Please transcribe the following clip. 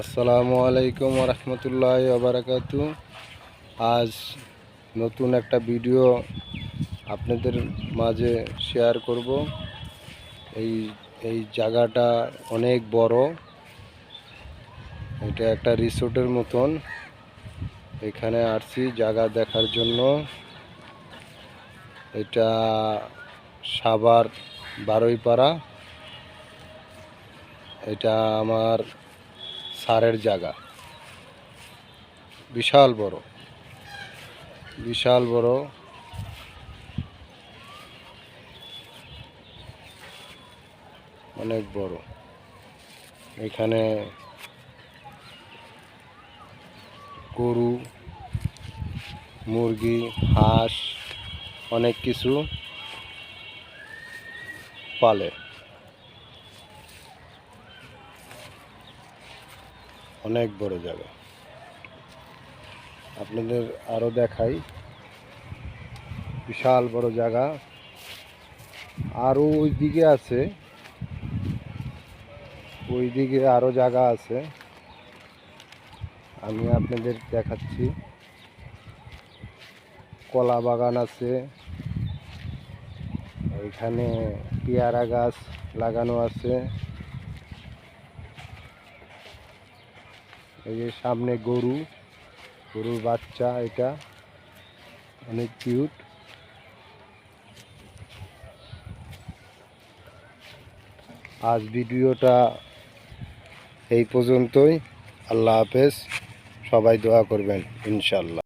আসসালামু আলাইকুম রহমতুল্লাহ আবরাকাতু আজ নতুন একটা ভিডিও আপনাদের মাঝে শেয়ার করব। এই এই জায়গাটা অনেক বড়। এটা একটা রিসোর্টের মতন। এখানে আসছি জায়গা দেখার জন্য। এটা সাভার বারুইপাড়া। এটা আমার সারের জায়গা। বিশাল বড়। বিশাল বড়। অনেক বড়। এখানে গরু, মুরগি, হাঁস, অনেক কিছু পালে। অনেক বড় জায়গা। আপনাদের আরও দেখাই। বিশাল বড় জায়গা। আরও ওই দিকে আছে। ওই দিকে আরও জায়গা আছে। আমি আপনাদের দেখাচ্ছি। কলা বাগান আছে। এখানে পেয়ারা গাছ লাগানো আছে। এই যে সামনে গরু, গরুর বাচ্চা এটা, অনেক কিউট আজ ভিডিওটা এই পর্যন্তই। আল্লাহ হাফেজ, সবাই দোয়া করবেন ইনশাল্লাহ